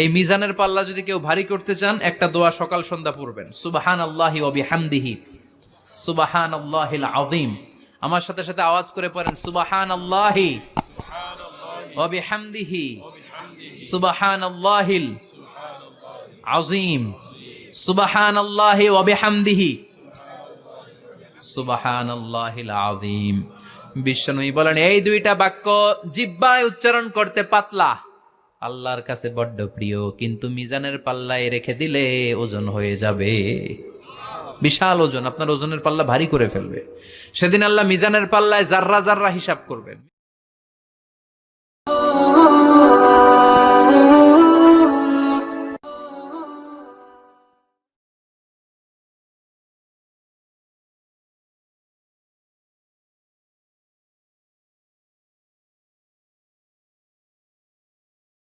এই মিজানের পাল্লা যদি কেউ ভারী করতে চান, একটা দোয়া সকাল সন্ধ্যা পড়বেন। সুবাহান আল্লাহি ওবি হামদিহি সুবাহান আল্লাহিল আযীম। আমার সাথে সাথে আওয়াজ করে পড়েন সুবাহান আল্লাহি ওবি হামদিহি সুবাহান আল্লাহিল আযীম। সুবাহান আল্লাহি ওবি হামদিহি সুবাহান আল্লাহিল আযীম। বিশ্বনবী বলেন, এই দুইটা বাক্য জিব্বায় উচ্চারণ করতে পাতলা। আল্লাহর কাছে বড্ড প্রিয়, কিন্তু মিজানের পাল্লায় রেখে দিলে ওজন হয়ে যাবে। বিশাল ওজন, আপনার ওজনের পাল্লা ভারী করে ফেলবে। সেদিন আল্লাহ মিজানের পাল্লায় জাররা জাররা হিসাব করবেন।